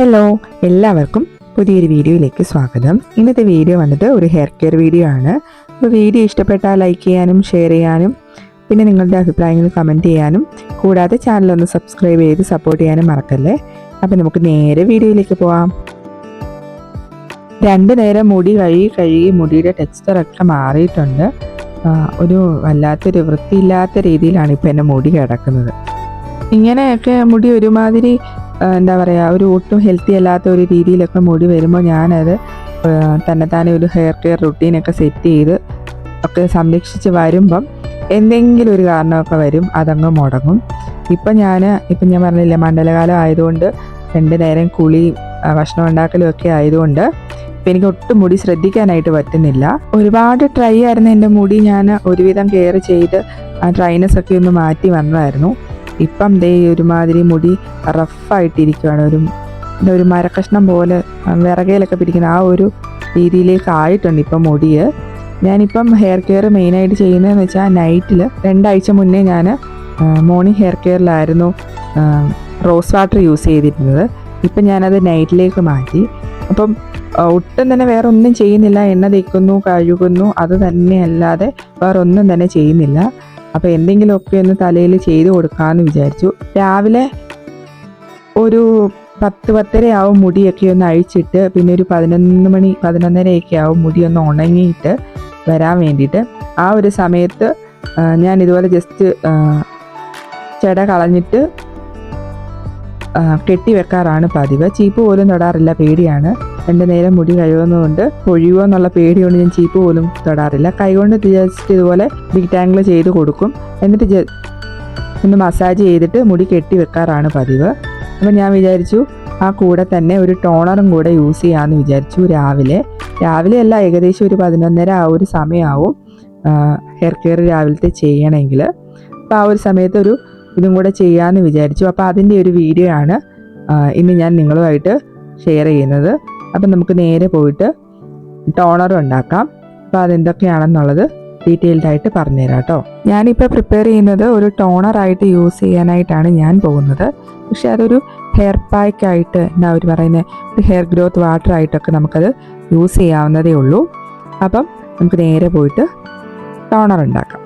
Hello എല്ലാവർക്കും പുതിയൊരു വീഡിയോയിലേക്ക് സ്വാഗതം. ഇന്നത്തെ വീഡിയോ വന്നിട്ട് ഒരു ഹെയർ കെയർ വീഡിയോ ആണ്. അപ്പോൾ വീഡിയോ ഇഷ്ടപ്പെട്ടാൽ ലൈക്ക് ചെയ്യാനും ഷെയർ ചെയ്യാനും പിന്നെ നിങ്ങളുടെ അഭിപ്രായങ്ങൾ കമന്റ് ചെയ്യാനും കൂടാതെ ചാനൽ ഒന്ന് സബ്സ്ക്രൈബ് ചെയ്ത് സപ്പോർട്ട് ചെയ്യാനും മറക്കല്ലേ? അപ്പോൾ നമുക്ക് നേരെ വീഡിയോയിലേക്ക് പോവാം. രണ്ട് നേരം മുടി കഴുകി കഴുകി മുടിയുടെ ടെക്സ്ചറൊക്കെ മാറിയിട്ടുണ്ട്. ഒരു വല്ലാത്തൊരു വൃത്തിയില്ലാത്ത രീതിയിലാണ് ഇപ്പോൾ എന്റെ മുടി കിടക്കുന്നത്. ഇങ്ങനെയൊക്കെ മുടി ഒരുമാതിരി എന്താ പറയുക ഒരു ഒട്ടും ഹെൽത്തി അല്ലാത്ത ഒരു രീതിയിലൊക്കെ മുടി വരുമ്പോൾ ഞാനത് തന്നെത്താനെ ഒരു ഹെയർ കെയർ റുട്ടീനൊക്കെ സെറ്റ് ചെയ്ത് ഒക്കെ സംരക്ഷിച്ച് വരുമ്പം എന്തെങ്കിലും ഒരു കാരണമൊക്കെ വരും അതങ്ങ് മുടങ്ങും. ഇപ്പം ഞാൻ ഇപ്പം ഞാൻ പറഞ്ഞില്ലേ മണ്ഡലകാലം ആയതുകൊണ്ട് രണ്ട് നേരം കുളി ഭക്ഷണം ഉണ്ടാക്കലും ഒക്കെ ആയതുകൊണ്ട് ഇപ്പം എനിക്ക് ഒട്ടും മുടി ശ്രദ്ധിക്കാനായിട്ട് പറ്റുന്നില്ല. ഒരുപാട് ട്രൈ ആയിരുന്നു എന്റെ മുടി ഞാൻ ഒരുവിധം കെയർ ചെയ്ത് ആ ഡ്രൈനസ് ഒക്കെ ഒന്ന് മാറ്റി വന്നതായിരുന്നു. ഇപ്പം ദേ ഒരുമാതിരി മുടി റഫായിട്ടിരിക്കുകയാണ് ഒരു ഒരു മരക്കഷ്ണം പോലെ വിറകയിലൊക്കെ പിടിക്കുന്ന ആ ഒരു രീതിയിലേക്ക് ആയിട്ടുണ്ട് ഇപ്പം മുടിയ്. ഞാനിപ്പം ഹെയർ കെയർ മെയിനായിട്ട് ചെയ്യുന്നതെന്ന് വെച്ചാൽ നൈറ്റിൽ രണ്ടാഴ്ച മുന്നേ ഞാൻ മോർണിംഗ് ഹെയർ കെയറിലായിരുന്നു റോസ് വാട്ടർ യൂസ് ചെയ്തിരുന്നത്. ഇപ്പം ഞാനത് നൈറ്റിലേക്ക് മാറ്റി. അപ്പം ഒട്ടും തന്നെ വേറെ ഒന്നും ചെയ്യുന്നില്ല. എണ്ണ തേക്കുന്നു കഴുകുന്നു അത് തന്നെയല്ലാതെ വേറെ ഒന്നും തന്നെ ചെയ്യുന്നില്ല. അപ്പോൾ എന്തെങ്കിലുമൊക്കെ ഒന്ന് തലയിൽ ചെയ്ത് കൊടുക്കാമെന്ന് വിചാരിച്ചു. രാവിലെ ഒരു പത്ത് പത്തര ആവും മുടിയൊക്കെ ഒന്ന് അഴിച്ചിട്ട് പിന്നെ ഒരു പതിനൊന്ന് മണി പതിനൊന്നരയൊക്കെ ആവും മുടി ഒന്ന് ഉണങ്ങിയിട്ട് വരാൻ വേണ്ടിയിട്ട്. ആ ഒരു സമയത്ത് ഞാൻ ഇതുപോലെ ജസ്റ്റ് ചെട കളഞ്ഞിട്ട് കെട്ടി വെക്കാറാണ് പതിവ്. ചീപ്പ് പോലും തൊടാറില്ല പേടിയാണ്. രണ്ട് നേരെ മുടി കഴിവുന്നതുകൊണ്ട് ഒഴിയുമോ എന്നുള്ള പേടിയോണ്ട് ഞാൻ ചീപ്പ് പോലും തൊടാറില്ല. കൈകൊണ്ട് ജസ്റ്റ് ഇതുപോലെ ഡീറ്റാങ്കിൾ ചെയ്ത് കൊടുക്കും. എന്നിട്ട് ജ- ഒന്ന് മസാജ് ചെയ്തിട്ട് മുടി കെട്ടി വെക്കാറാണ് പതിവ്. അപ്പം ഞാൻ വിചാരിച്ചു ആ കൂടെ തന്നെ ഒരു ടോണറും കൂടെ യൂസ് ചെയ്യാമെന്ന് വിചാരിച്ചു രാവിലെ. രാവിലെ അല്ല ഏകദേശം ഒരു പതിനൊന്നര ആ ഒരു സമയമാവും ഹെയർ കെയർ രാവിലത്തെ ചെയ്യണമെങ്കിൽ അപ്പോൾ ആ ഒരു സമയത്ത് ഒരു ഇതും കൂടെ ചെയ്യാമെന്ന് വിചാരിച്ചു. അപ്പോൾ അതിന്റെ ഒരു വീഡിയോ ആണ് ഇന്ന് ഞാൻ നിങ്ങളുമായിട്ട് ഷെയർ ചെയ്യുന്നത്. അപ്പം നമുക്ക് നേരെ പോയിട്ട് ടോണർ ഉണ്ടാക്കാം. അപ്പോൾ അതെന്തൊക്കെയാണെന്നുള്ളത് ഡീറ്റെയിൽഡ് ആയിട്ട് പറഞ്ഞുതരാം കേട്ടോ ഞാനിപ്പോൾ പ്രിപ്പയർ ചെയ്യുന്നത് ഒരു ടോണറായിട്ട് യൂസ് ചെയ്യാനായിട്ടാണ് ഞാൻ പോകുന്നത്. പക്ഷേ അതൊരു ഹെയർ പാക്കായിട്ട് എന്താ അവർ പറയുന്നത് ഒരു ഹെയർ ഗ്രോത്ത് വാട്ടർ ആയിട്ടൊക്കെ നമുക്കത് യൂസ് ചെയ്യാവുന്നതേ ഉള്ളൂ. അപ്പം നമുക്ക് നേരെ പോയിട്ട് ടോണർ ഉണ്ടാക്കാം.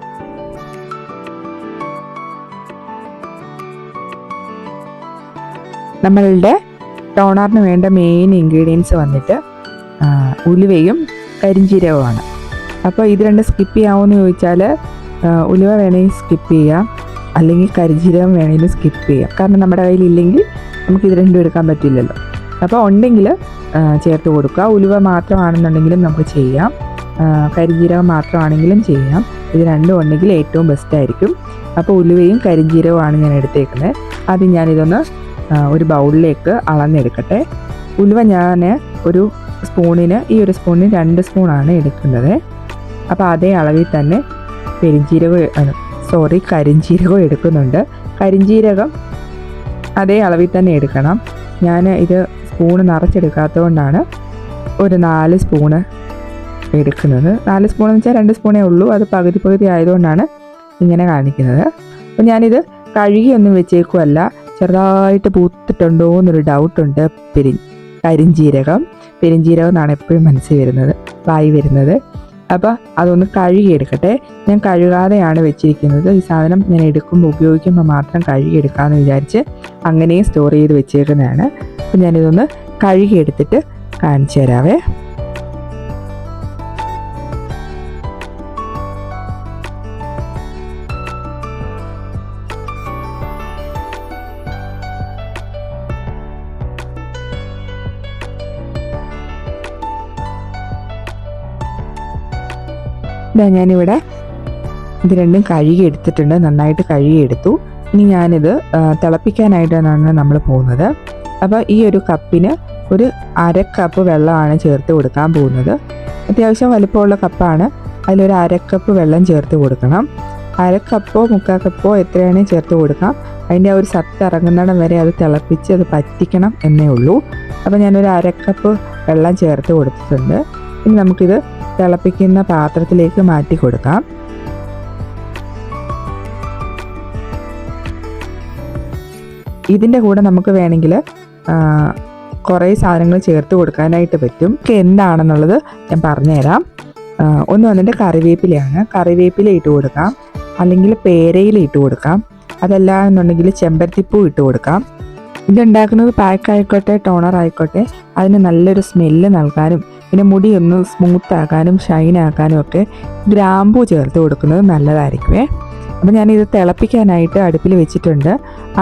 നമ്മളുടെ ടോണറിന് വേണ്ട മെയിൻ ഇൻഗ്രീഡിയൻസ് വന്നിട്ട് ഉലുവയും കരിഞ്ചീരകവുമാണ് അപ്പോൾ ഇത് രണ്ട് സ്കിപ്പ് ചെയ്യാമോയെന്ന് ചോദിച്ചാൽ ഉലുവ വേണമെങ്കിൽ സ്കിപ്പ് ചെയ്യാം. അല്ലെങ്കിൽ കരിഞ്ചീരകം വേണമെങ്കിൽ സ്കിപ്പ് ചെയ്യാം. കാരണം നമ്മുടെ കയ്യിൽ ഇല്ലെങ്കിൽ നമുക്ക് ഇത് രണ്ടും എടുക്കാൻ പറ്റില്ലല്ലോ. അപ്പോൾ ഉണ്ടെങ്കിൽ ചേർത്ത് കൊടുക്കുക. ഉലുവ മാത്രമാണെന്നുണ്ടെങ്കിലും നമുക്ക് ചെയ്യാം. ആ, കരിഞ്ജീരകം മാത്രമാണെങ്കിലും ചെയ്യാം. ഇത് രണ്ടും ഉണ്ടെങ്കിൽ ഏറ്റവും ബെസ്റ്റ് ആയിരിക്കും. അപ്പോൾ ഉലുവയും കരിഞ്ജീരകവുമാണ് ഞാൻ എടുത്തേക്കുന്നത്. അത് ഞാനിതൊന്ന് ഒരു ബൗളിലേക്ക് അളന്നെടുക്കട്ടെ. ഉലുവ ഞാൻ ഒരു സ്പൂണിന് ഈ ഒരു സ്പൂണിന് രണ്ട് സ്പൂണാണ് എടുക്കുന്നത്. അപ്പോൾ അതേ അളവിൽ തന്നെ പെരിഞ്ജീരകം സോറി കരിഞ്ജീരകം എടുക്കുന്നുണ്ട്. കരിഞ്ജീരകം അതേ അളവിൽ തന്നെ എടുക്കണം. ഞാൻ ഇത് സ്പൂണ് നിറച്ചെടുക്കാത്തതുകൊണ്ടാണ് ഒരു നാല് സ്പൂണ് എടുക്കുന്നത്. നാല് സ്പൂൺ എന്ന് വെച്ചാൽ രണ്ട് സ്പൂണേ ഉള്ളൂ. അത് പകുതി പകുതി ആയതുകൊണ്ടാണ് ഇങ്ങനെ കാണിക്കുന്നത്. അപ്പോൾ ഞാനിത് കഴുകിയൊന്നും വെച്ചേക്കുമല്ല ചെറുതായിട്ട് പൂത്തിട്ടുണ്ടോ എന്നൊരു ഡൗട്ടുണ്ട് പെരി കരിഞ്ജീരകം പെരിഞ്ജീരകം എന്നാണ് എപ്പോഴും മനസ്സിൽ വരുന്നത് വായി വരുന്നത്. അപ്പോൾ അതൊന്ന് കഴുകിയെടുക്കട്ടെ ഞാൻ കഴുകാതെയാണ് വെച്ചിരിക്കുന്നത്. ഈ സാധനം ഞാൻ എടുക്കുമ്പോൾ ഉപയോഗിക്കുമ്പോൾ മാത്രം കഴുകിയെടുക്കാമെന്ന് വിചാരിച്ച് അങ്ങനെയും സ്റ്റോർ ചെയ്ത് വെച്ചേക്കുന്നതാണ്. അപ്പം ഞാനിതൊന്ന് കഴുകിയെടുത്തിട്ട് കാണിച്ചു തരാവേ. ഇതാ ഞാനിവിടെ ഇത് രണ്ടും കഴുകി എടുത്തിട്ടുണ്ട് നന്നായിട്ട് കഴുകി എടുത്തു ഇനി ഞാനിത് തിളപ്പിക്കാനായിട്ടാണ് നമ്മൾ പോകുന്നത്. അപ്പോൾ ഈ ഒരു കപ്പിന് ഒരു അര കപ്പ് വെള്ളമാണ് ചേർത്ത് കൊടുക്കാൻ പോകുന്നത്. അത്യാവശ്യം വലുപ്പമുള്ള കപ്പാണ്. അതിലൊരു അര കപ്പ് വെള്ളം ചേർത്ത് കൊടുക്കണം. അര കപ്പോ മുക്കാൽ കപ്പോ എത്രയാണ് ചേർത്ത് കൊടുക്കാം. അതിന്റെ ആ ഒരു സത്ത് ഇറങ്ങുന്നിടം വരെ അത് തിളപ്പിച്ച് അത് പറ്റിക്കണം എന്നേ ഉള്ളൂ. അപ്പോൾ ഞാനൊരു അര കപ്പ് വെള്ളം ചേർത്ത് കൊടുത്തിട്ടുണ്ട്. ഇനി നമുക്കിത് തിളപ്പിക്കുന്ന പാത്രത്തിലേക്ക് മാറ്റി കൊടുക്കാം. ഇതിന്റെ കൂടെ നമുക്ക് വേണമെങ്കിൽ കുറേ സാധനങ്ങൾ ചേർത്ത് കൊടുക്കാനായിട്ട് പറ്റും. എന്താണെന്നുള്ളത് ഞാൻ പറഞ്ഞുതരാം. ഒന്ന് വന്നിട്ട് കറിവേപ്പിലയാണ്. കറിവേപ്പില ഇട്ട് കൊടുക്കാം. അല്ലെങ്കിൽ പേരയിൽ ഇട്ട് കൊടുക്കാം. അതല്ല എന്നുണ്ടെങ്കിൽ ചെമ്പരത്തിപ്പൂ ഇട്ട് കൊടുക്കാം. ഇതുണ്ടാക്കുന്നത് പാക്ക് ആയിക്കോട്ടെ ടോണർ ആയിക്കോട്ടെ അതിന് നല്ലൊരു സ്മെല്ല് നൽകാനും പിന്നെ മുടി ഒന്ന് സ്മൂത്ത് ആക്കാനും ഷൈൻ ആക്കാനും ഒക്കെ ഗ്രാമ്പു ചേർത്ത് കൊടുക്കുന്നത് നല്ലതായിരിക്കുമേ അപ്പോൾ ഞാനിത് തിളപ്പിക്കാനായിട്ട് അടുപ്പിൽ വെച്ചിട്ടുണ്ട്.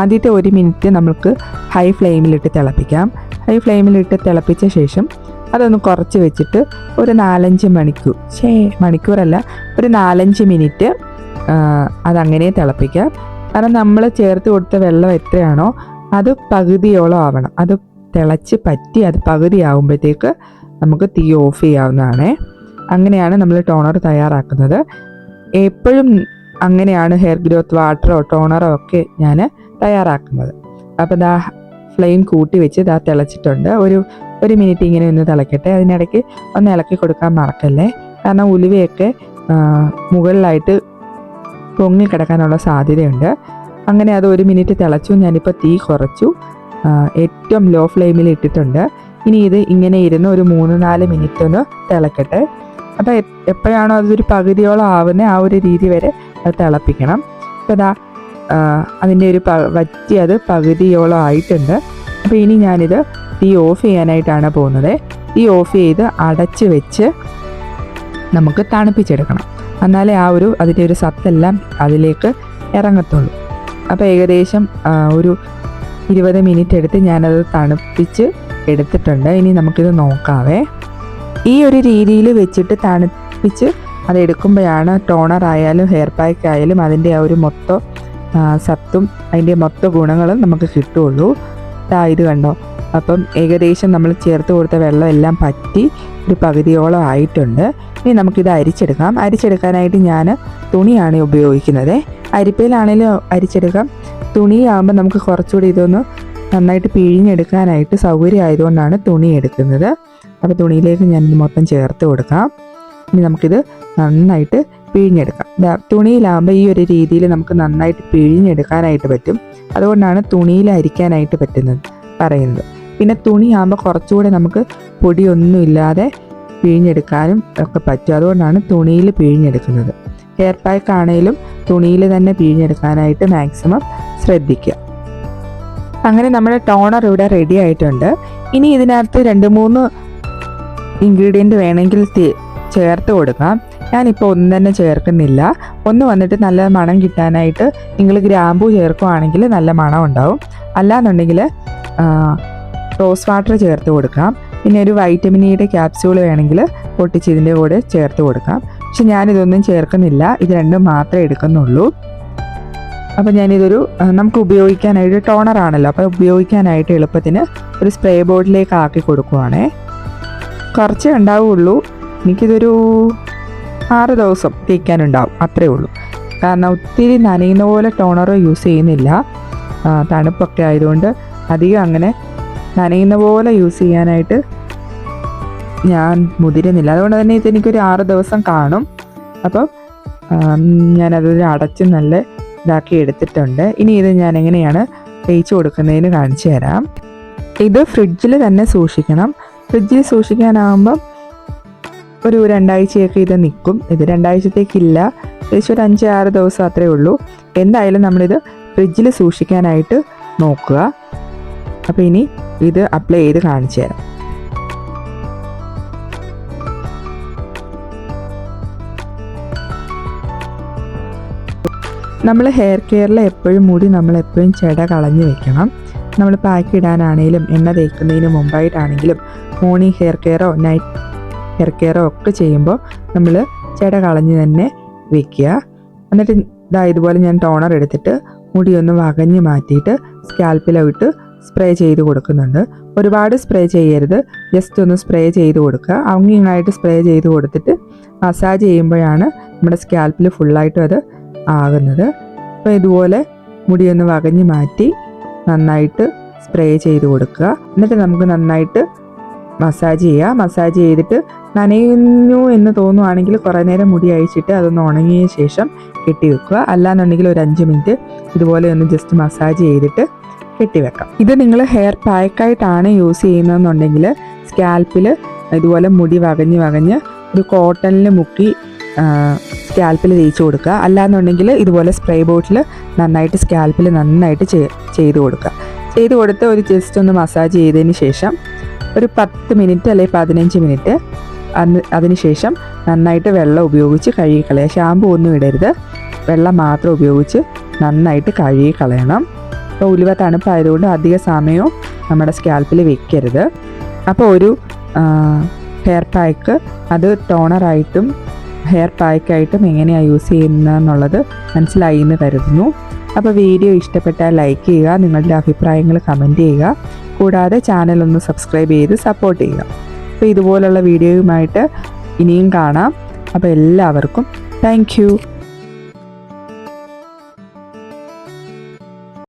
ആദ്യത്തെ ഒരു മിനിറ്റ് നമുക്ക് ഹൈ ഫ്ലെയിമിലിട്ട് തിളപ്പിക്കാം. ഹൈ ഫ്ലെയിമിലിട്ട് തിളപ്പിച്ച ശേഷം അതൊന്ന് കുറച്ച് വെച്ചിട്ട് ഒരു നാലഞ്ച് മണിക്കൂർ ഷേ മണിക്കൂറല്ല ഒരു നാലഞ്ച് മിനിറ്റ് അതങ്ങനെ തിളപ്പിക്കാം. കാരണം നമ്മൾ ചേർത്ത് കൊടുത്ത വെള്ളം എത്രയാണോ അത് പകുതിയോളം ആവണം. അത് തിളച്ച് പറ്റി അത് പകുതി ആകുമ്പോഴത്തേക്ക് നമുക്ക് തീ ഓഫ് ചെയ്യാവുന്നതാണ്. അങ്ങനെയാണ് നമ്മൾ ടോണർ തയ്യാറാക്കുന്നത്. എപ്പോഴും അങ്ങനെയാണ് ഹെയർ ഗ്രോത്ത് വാട്ടറോ ടോണറോ ഒക്കെ ഞാൻ തയ്യാറാക്കുന്നത്. അപ്പോൾ ദാ ഫ്ലെയിം കൂട്ടി വെച്ച് ദാ തിളച്ചിട്ടുണ്ട്. ഒരു ഒരു മിനിറ്റ് ഇങ്ങനെ ഒന്ന് തിളക്കട്ടെ. അതിനിടയ്ക്ക് ഒന്ന് ഇളക്കി കൊടുക്കാൻ മറക്കല്ലേ? കാരണം ഉലുവയൊക്കെ മുകളിലായിട്ട് പൊങ്ങി കിടക്കാനുള്ള സാധ്യതയുണ്ട്. അങ്ങനെ അത് ഒരു മിനിറ്റ് തിളച്ചു. ഞാനിപ്പോൾ തീ കുറച്ചു. ഏറ്റവും ലോ ഫ്ലെയിമിൽ ഇട്ടിട്ടുണ്ട്. ഇനി ഇത് ഇങ്ങനെ ഇരുന്ന് ഒരു മൂന്ന് നാല് മിനിറ്റ് ഒന്ന് തിളക്കട്ടെ. അപ്പോൾ എപ്പോഴാണോ അതൊരു പകുതിയോളം ആവുന്ന ആ ഒരു രീതി വരെ അത് തിളപ്പിക്കണം. അപ്പോൾ അതാ അതിന്റെ ഒരു വറ്റി അത് പകുതിയോളം ആയിട്ടുണ്ട്. അപ്പോൾ ഇനി ഞാനിത് തീ ഓഫ് ചെയ്യാനായിട്ടാണ് പോകുന്നത്. തീ ഓഫ് ചെയ്ത് അടച്ച് വെച്ച് നമുക്ക് തണുപ്പിച്ചെടുക്കണം. എന്നാലേ ആ ഒരു അതിന്റെ ഒരു സത്തെല്ലാം അതിലേക്ക് ഇറങ്ങത്തുള്ളൂ. അപ്പോൾ ഏകദേശം ഒരു ഇരുപത് മിനിറ്റ് എടുത്ത് ഞാനത് തണുപ്പിച്ച് എടുത്തിട്ടുണ്ട്. ഇനി നമുക്കിത് നോക്കാവേ. ഈ ഒരു രീതിയിൽ വെച്ചിട്ട് തണുപ്പിച്ച് അത് എടുക്കുമ്പോഴാണ് ടോണർ ആയാലും ഹെയർ പാക്ക് ആയാലും അതിന്റെ ആ ഒരു മൊത്തം സത്തും അതിന്റെ മൊത്ത ഗുണങ്ങളും നമുക്ക് കിട്ടുള്ളൂ ഇത് കണ്ടോ. അപ്പം ഏകദേശം നമ്മൾ ചേർത്ത് കൊടുത്ത വെള്ളം എല്ലാം പറ്റി ഒരു പകുതിയോളം ആയിട്ടുണ്ട്. ഇനി നമുക്കിത് അരിച്ചെടുക്കാം. അരിച്ചെടുക്കാനായിട്ട് ഞാൻ തുണിയാണ് ഉപയോഗിക്കുന്നത്. അരിപ്പയിലാണെങ്കിലും അരിച്ചെടുക്കാം. തുണിയാകുമ്പോൾ നമുക്ക് കുറച്ചുകൂടി ഇതൊന്ന് നന്നായിട്ട് പിഴിഞ്ഞെടുക്കാനായിട്ട് സൗകര്യം ആയതുകൊണ്ടാണ് തുണി എടുക്കുന്നത്. അപ്പോൾ തുണിയിലേക്ക് ഞാനിത് മൊത്തം ചേർത്ത് കൊടുക്കാം. ഇനി നമുക്കിത് നന്നായിട്ട് പിഴിഞ്ഞെടുക്കാം. തുണിയിലാകുമ്പോൾ ഈ ഒരു രീതിയിൽ നമുക്ക് നന്നായിട്ട് പിഴിഞ്ഞെടുക്കാനായിട്ട് പറ്റും. അതുകൊണ്ടാണ് തുണിയിൽ അരിക്കാനായിട്ട് പറ്റുന്നത് പറയുന്നത്. പിന്നെ തുണിയാകുമ്പോൾ കുറച്ചുകൂടെ നമുക്ക് പൊടിയൊന്നുമില്ലാതെ പിഴിഞ്ഞെടുക്കാനും ഒക്കെ പറ്റും. അതുകൊണ്ടാണ് തുണിയിൽ പിഴിഞ്ഞെടുക്കുന്നത്. ഹെയർ പാക്ക് ആണെങ്കിലും തുണിയിൽ തന്നെ പിഴിഞ്ഞെടുക്കാനായിട്ട് മാക്സിമം ശ്രദ്ധിക്കുക. അങ്ങനെ നമ്മുടെ ടോണർ ഇവിടെ റെഡി ആയിട്ടുണ്ട്. ഇനി ഇതിനകത്ത് രണ്ട് മൂന്ന് ഇൻഗ്രീഡിയന്റ് വേണമെങ്കിൽ ചേർത്ത് കൊടുക്കാം. ഞാനിപ്പോൾ ഒന്നും തന്നെ ചേർക്കുന്നില്ല. ഒന്ന് വന്നിട്ട് നല്ല മണം കിട്ടാനായിട്ട് നിങ്ങൾ ഗ്രാമ്പൂ ചേർക്കുവാണെങ്കിൽ നല്ല മണം ഉണ്ടാവും. അല്ലാന്നുണ്ടെങ്കിൽ റോസ് വാട്ടർ ചേർത്ത് കൊടുക്കാം. പിന്നെ ഒരു വൈറ്റമിൻ ഇയുടെ ക്യാപ്സ്യൂൾ വേണമെങ്കിൽ പൊട്ടിച്ച് ഇതിന്റെ കൂടെ ചേർത്ത് കൊടുക്കാം. പക്ഷെ ഞാനിതൊന്നും ചേർക്കുന്നില്ല. ഇത് രണ്ടും മാത്രമേ എടുക്കുന്നുള്ളൂ. അപ്പോൾ ഞാനിതൊരു നമുക്ക് ഉപയോഗിക്കാനായിട്ട് ടോണർ ആണല്ലോ. അപ്പോൾ ഉപയോഗിക്കാനായിട്ട് എളുപ്പത്തിന് ഒരു സ്പ്രേ ബോർഡിലേക്ക് ആക്കി കൊടുക്കുവാണേ. കുറച്ചേ ഉണ്ടാവുള്ളൂ. എനിക്കിതൊരു ആറ് ദിവസം തേക്കാനുണ്ടാവും. അത്രേ ഉള്ളൂ. കാരണം ഒത്തിരി നനയുന്ന പോലെ ടോണറോ യൂസ് ചെയ്യുന്നില്ല. തണുപ്പൊക്കെ ആയതുകൊണ്ട് അധികം അങ്ങനെ നനയുന്ന പോലെ യൂസ് ചെയ്യാനായിട്ട് ഞാൻ മുതിരുന്നില്ല. അതുകൊണ്ട് തന്നെ ഇതെനിക്കൊരു ആറ് ദിവസം കാണും. അപ്പം ഞാനതൊരു അടച്ച് നല്ല ഇതാക്കി എടുത്തിട്ടുണ്ട്. ഇനി ഇത് ഞാൻ എങ്ങനെയാണ് തേച്ച് കൊടുക്കുന്നതിന് കാണിച്ചു തരാം. ഇത് ഫ്രിഡ്ജിൽ തന്നെ സൂക്ഷിക്കണം. ഫ്രിഡ്ജിൽ സൂക്ഷിക്കാനാകുമ്പം ഒരു രണ്ടാഴ്ചയൊക്കെ ഇത് നിൽക്കും. ഇത് രണ്ടാഴ്ചത്തേക്കില്ല. ഏകദേശം ഒരു അഞ്ച് ആറ് ദിവസം അത്രേ ഉള്ളൂ. എന്തായാലും നമ്മളിത് ഫ്രിഡ്ജിൽ സൂക്ഷിക്കാനായിട്ട് നോക്കുക. അപ്പോൾ ഇനി ഇത് അപ്ലൈ ചെയ്ത് കാണിച്ചു തരാം. നമ്മൾ ഹെയർ കെയറിൽ എപ്പോഴും മുടി നമ്മൾ എപ്പോഴും ചെട കളഞ്ഞു വെക്കണം. നമ്മൾ പാക്ക് ഇടാനാണെങ്കിലും എണ്ണ തേക്കുന്നതിന് മുമ്പായിട്ടാണെങ്കിലും മോർണിംഗ് ഹെയർ കെയറോ നൈറ്റ് ഹെയർ കെയറോ ഒക്കെ ചെയ്യുമ്പോൾ നമ്മൾ ചെട കളഞ്ഞ് തന്നെ വെക്കുക. എന്നിട്ട് ഇതാ ഇതുപോലെ ഞാൻ ടോണർ എടുത്തിട്ട് മുടി ഒന്ന് വകഞ്ഞ് മാറ്റിയിട്ട് സ്കാൽപ്പിലോട്ട് സ്പ്രേ ചെയ്ത് കൊടുക്കുന്നുണ്ട്. ഒരുപാട് സ്പ്രേ ചെയ്യരുത്. ജസ്റ്റ് ഒന്ന് സ്പ്രേ ചെയ്ത് കൊടുക്കുക. അങ്ങിങ്ങായിട്ട് സ്പ്രേ ചെയ്ത് കൊടുത്തിട്ട് മസാജ് ചെയ്യുമ്പോഴാണ് നമ്മുടെ സ്കാൽപ്പിൽ ഫുള്ളായിട്ടും അത് ആകുന്നത്. അപ്പോൾ ഇതുപോലെ മുടിയൊന്ന് വകഞ്ഞ് മാറ്റി നന്നായിട്ട് സ്പ്രേ ചെയ്ത് കൊടുക്കുക. എന്നിട്ട് നമുക്ക് നന്നായിട്ട് മസാജ് ചെയ്യുക. മസാജ് ചെയ്തിട്ട് നനയുന്നു എന്ന് തോന്നുവാണെങ്കിൽ കുറേ നേരം മുടി അഴിച്ചിട്ട് അതൊന്ന് ഉണങ്ങിയ ശേഷം കെട്ടി വെക്കുക. അല്ലാന്നുണ്ടെങ്കിൽ ഒരു അഞ്ച് മിനിറ്റ് ഇതുപോലെ ഒന്ന് ജസ്റ്റ് മസാജ് ചെയ്തിട്ട് കെട്ടിവെക്കാം ഇത് നിങ്ങൾ ഹെയർ പാക്കായിട്ടാണ് യൂസ് ചെയ്യുന്നതെന്നുണ്ടെങ്കിൽ സ്കാൽപ്പിൽ ഇതുപോലെ മുടി വകഞ്ഞ് വകഞ്ഞ് ഒരു കോട്ടണിൽ മുക്കി സ്കാൽപ്പിൽ തേച്ച് കൊടുക്കുക. അല്ലാന്നുണ്ടെങ്കിൽ ഇതുപോലെ സ്പ്രേ ബോട്ടിൽ നന്നായിട്ട് സ്കാൽപ്പിൽ നന്നായിട്ട് ചെയ്- ചെയ്ത് കൊടുക്കുക. ചെയ്ത് കൊടുത്ത് ഒരു ജസ്റ്റ് ഒന്ന് മസാജ് ചെയ്തതിന് ശേഷം ഒരു പത്ത് മിനിറ്റ് അല്ലെങ്കിൽ പതിനഞ്ച് മിനിറ്റ് അന്ന് അതിന് ശേഷം നന്നായിട്ട് വെള്ളം ഉപയോഗിച്ച് കഴുകി കളയുക ഷാമ്പു ഒന്നും ഇടരുത്. വെള്ളം മാത്രം ഉപയോഗിച്ച് നന്നായിട്ട് കഴുകി കളയണം. അപ്പോൾ ഉലുവ തണുപ്പായതുകൊണ്ട് അധിക സമയവും നമ്മുടെ സ്കാൽപ്പിൽ വെക്കരുത്. അപ്പോൾ ഒരു ഹെയർ പാക്ക് അത് ടോണറായിട്ടും ഹെയർ പാക്കായിട്ടും എങ്ങനെയാണ് യൂസ് ചെയ്യുന്നത് എന്നുള്ളത് മനസ്സിലായി എന്ന് കരുതുന്നു. അപ്പോൾ വീഡിയോ ഇഷ്ടപ്പെട്ടാൽ ലൈക്ക് ചെയ്യുക നിങ്ങളുടെ അഭിപ്രായങ്ങൾ കമന്റ് ചെയ്യുക. കൂടാതെ ചാനൽ ഒന്ന് സബ്സ്ക്രൈബ് ചെയ്ത് സപ്പോർട്ട് ചെയ്യുക. അപ്പോൾ ഇതുപോലുള്ള വീഡിയോയുമായിട്ട് ഇനിയും കാണാം. അപ്പോൾ എല്ലാവർക്കും താങ്ക്